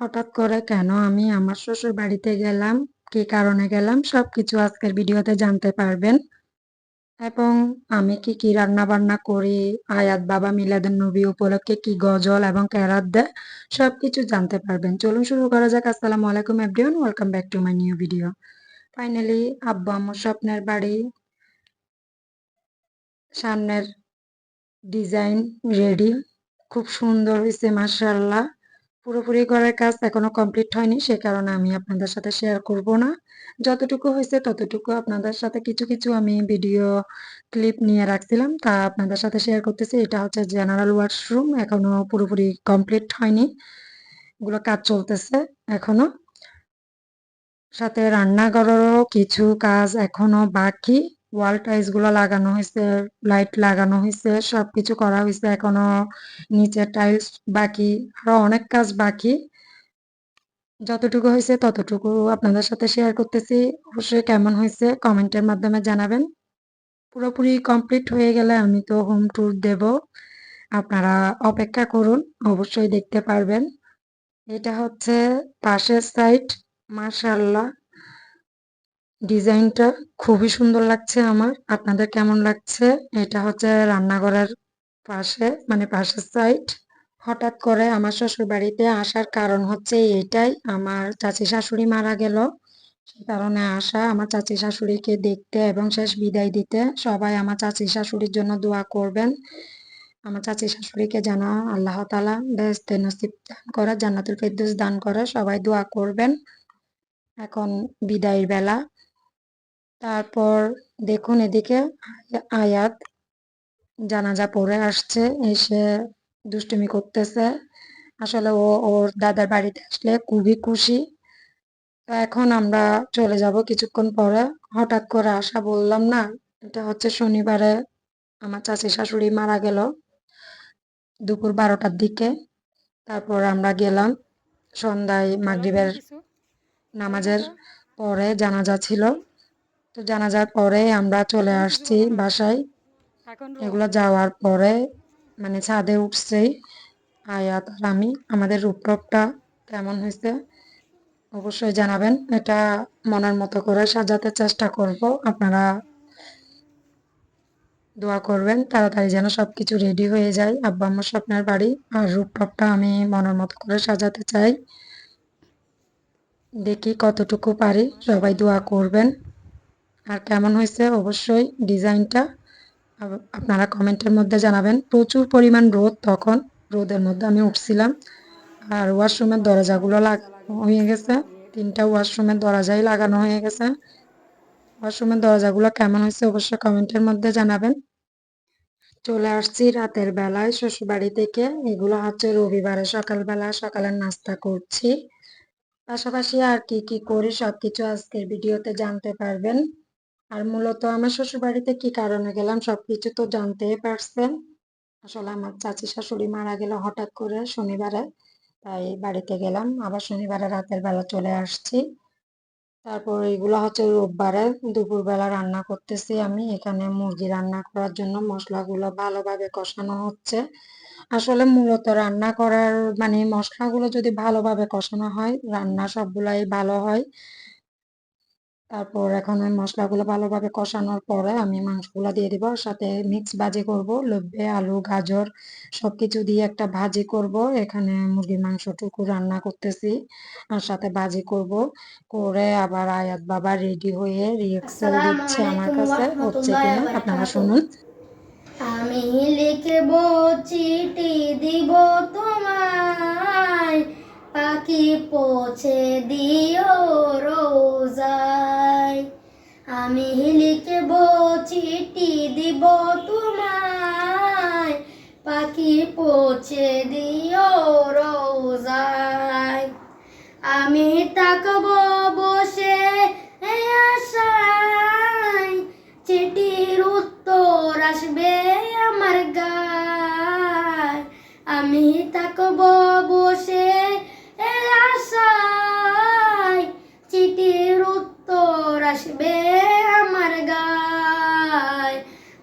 হঠাৎ করে কেন আমি আমার শ্বশুর বাড়িতে গেলাম, কী কারণে গেলাম সবকিছু আজকের ভিডিওতে জানতে পারবেন। এবং আমি কি, কি রান্নাবান্না করি, আয়াত বাবা মিলাদুন্নবী উপলক্ষে কি গজল এবং কেরাত দেয় সবকিছু জানতে পারবেন। চলুন শুরু করা যাক। আসসালামু আলাইকুম everyone welcome back to my new video. Finally আব্বু আম্মুর স্বপ্নের বাড়ি সামনের ডিজাইন রেডি। খুব সুন্দর হয়েছে মাশাআল্লাহ। পুরোপুরি ঘরের কাজ এখনও কমপ্লিট হয়নি সে কারণে আমি আপনাদের সাথে শেয়ার করব না। যতটুকু হয়েছে ততটুকু আপনাদের সাথে কিছু, কিছু আমি ভিডিও ক্লিপ নিয়ে রাখছিলাম তা আপনাদের সাথে শেয়ার করতেছি। এটা হচ্ছে জেনারেল ওয়াশরুম এখনও পুরোপুরি কমপ্লিট হয়নি। এগুলো কাজ চলতেছে এখনও। সাথে রান্নাঘরেরও কিছু কাজ এখনও বাকি। ওয়াল টাইলসগুলো লাগানো হয়েছে, লাইট লাগানো হয়েছে, সবকিছু করা হয়েছে। এখনও নিচে টাইলস বাকি, আরও অনেক কাজ বাকি। যতটুকু হয়েছে ততটুকু আপনাদের সাথে শেয়ার করতেছি। অবশ্যই কেমন হয়েছে কমেন্টের মাধ্যমে জানাবেন। পুরোপুরি কমপ্লিট হয়ে গেলে আমি তো হোম ট্যুর দেব। আপনারা অপেক্ষা করুন, অবশ্যই দেখতে পারবেন। এটা হচ্ছে পাশের সাইড, মাশাআল্লাহ। ডিজাইনটা খুবই সুন্দর লাগছে আমার। আপনাদের কেমন লাগছে? এটা হচ্ছে রান্নাঘরের পাশে মানে পাশের সাইড। হঠাৎ করে আমার শ্বশুরবাড়িতে আসার কারণ হচ্ছে এটাই, আমার চাচী শাশুড়ি মারা গেল। সে কারণে আসা আমার চাচি শাশুড়িকে দেখতে এবং শেষ বিদায় দিতে। সবাই আমার চাচী শাশুড়ির জন্য দোয়া করবেন। আমার চাচি শাশুড়িকে যেন আল্লাহ তাআলা বেহেশতে নসিব দান করে, জান্নাতুল ফেরদৌস দান করে। সবাই দোয়া করবেন। এখন বিদায়ের বেলা। তারপর দেখুন এদিকে আয়াত জানাজা পড়ে আসছে, এসে দুষ্টুমি করতেছে। আসলে ও ওর দাদার বাড়িতে আসলে খুবই খুশি। তো এখন আমরা চলে যাব কিছুক্ষণ পরে। হঠাৎ করে আসা বললাম না? এটা হচ্ছে শনিবারে আমার চাচী শাশুড়ি মারা গেল। দুপুর ১২টার দিকে। তারপর আমরা গেলাম। সন্ধ্যায় মাগরিবের নামাজের পরে জানাজা ছিল। তো জানাজার পরে আমরা চলে আসছি বাসায়। এগুলো যাওয়ার পরে মানে ছাদে উঠছি আয়াত আর আমি। আমাদের রূপটপটা কেমন হয়েছে অবশ্যই জানাবেন। এটা মনের মতো করে সাজাতে চেষ্টা করব। আপনারা দোয়া করবেন তাড়াতাড়ি যেন সব কিছু রেডি হয়ে যায়। আব্বু আম্মুর স্বপ্নের বাড়ি আর রূপটপটা আমি মনের মতো করে সাজাতে চাই। দেখি কতটুকু পারি সবাই দোয়া করবেন। আর কেমন হয়েছে অবশ্যই ডিজাইনটা আপনারা কমেন্টের মধ্যে জানাবেন। প্রচুর পরিমাণ রোদ তখন রোদের মধ্যে আমি উঠছিলাম। আর ওয়াশরুমের দরজাগুলো লাগানো হয়ে গেছে। তিনটা ওয়াশরুমের দরজাই লাগানো হয়ে গেছে। ওয়াশরুমের দরজাগুলো কেমন হয়েছে অবশ্যই কমেন্টের মধ্যে জানাবেন। চলে আসছি রাতের বেলায় শ্বশুরবাড়ি থেকে। এগুলো হচ্ছে রবিবারে সকালবেলা সকালের নাস্তা করছি। পাশাপাশি আর কি, কি করি সবকিছু আজকের ভিডিওতে জানতে পারবেন। আর মূলত আমার শ্বশুরবাড়িতে কি কারণে গেলাম সবকিছু তো জানতেই পারছেন। আসলে আমার চাচি শাশুড়ি মারা গেল হঠাৎ করে শনিবারে। তাই বাড়িতে গেলাম। আবার শনিবারে রাতের বেলা চলে আসছি। তারপর এগুলো হচ্ছে রোববারে দুপুরবেলা রান্না করতেছি আমি। এখানে মুরগি রান্না করার জন্য মশলাগুলো ভালোভাবে কষানো হচ্ছে। আসলে মূলত রান্না করার মানে মশলাগুলো যদি ভালোভাবে কষানো হয়, রান্না সবগুলাই ভালো হয়। তারপর এখন ওই মশলাগুলো ভালোভাবে কষানোর পরে আমি মাংসগুলো দিয়ে দিব। সাথে মিক্স ভাজি করব। লোভে আলু, গাজর সবকিছু দিয়ে একটা ভাজি করব। এখানে মুরগির মাংসটুকু রান্না করতেছি। আর সাথে ভাজি করব। করে আবার আয়াত বাবা রেডি হয়ে রিহার্সাল দিচ্ছে আমার কাছে হচ্ছে কিনা আপনারা শুনুন। আমি লিখব চিঠি দিব তোমায় পাখি পৌঁছে দিও রোজায় চিঠি দিব তোমায়। পাখি পৌঁছে দিও রোজায়। আমি তাকব বসে আশায়। চিঠির উত্তর আসবে আমার গায়। আমি তাকব বসে আশায়। চিঠির উত্তর আসবে আমার গায়।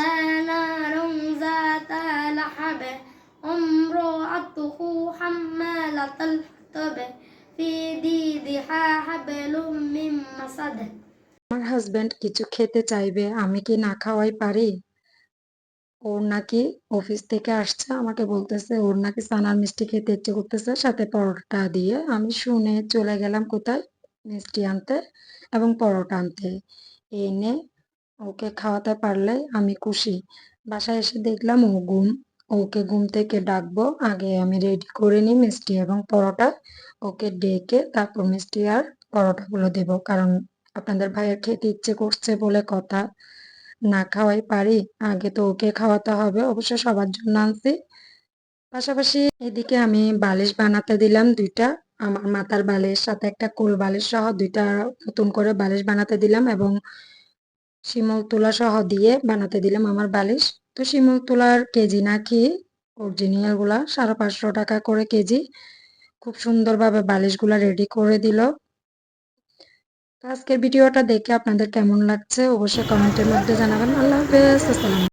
نارا ذات لهب امرأته حمالة الحطب في جيدها حبل من مسد আমার হাজবেন্ড কিছু খেতে চাইবে আমি কি না খাওয়াই পারি ওর নাকি অফিস থেকে আসছে আমাকে বলতেছে ওর নাকি সানার মিষ্টি খেতে ইচ্ছে করতেছে সাথে পরোটা দিয়ে আমি শুনে চলে গেলাম কোথায় মিষ্টি আনতে এবং পরোটা আনতে এনে ওকে খাওয়াতে পারলে আমি খুশি। বাসায় এসে দেখলাম ও ঘুম, ওকে ঘুম থেকে ডাকবো, আগে আমি রেডি করে নিই মিষ্টি এবং পরোটা। ওকে ডেকে তারপর মিষ্টি আর পরোটাগুলো দেব, কারণ আপনাদের ভাইয়ের খেতে ইচ্ছে করছে বলে কথা। না খাওয়াই পারি, আগে তো ওকে খাওয়াতে হবে, অবশ্য সবার জন্য আনছি। পাশাপাশি এদিকে আমি বালিশ বানাতে দিলাম দুইটা। আমার মাথার বালিশ, সাথে একটা কোল বালিশ সহ দুইটা নতুন করে বালিশ বানাতে দিলাম এবং শিমুল তুলা সহ দিয়ে বানাতে দিলাম আমার বালিশ। তো শিমুল তুলার কেজি নাকি অরিজিনালগুলা সাড়ে পাঁচশো টাকা করে কেজি। খুব সুন্দরভাবে বালিশগুলা রেডি করে দিল। আজকের ভিডিওটা দেখে আপনাদের কেমন লাগছে অবশ্যই কমেন্টের মধ্যে জানাবেন। আল্লাহ হাফেজ, আসসালাম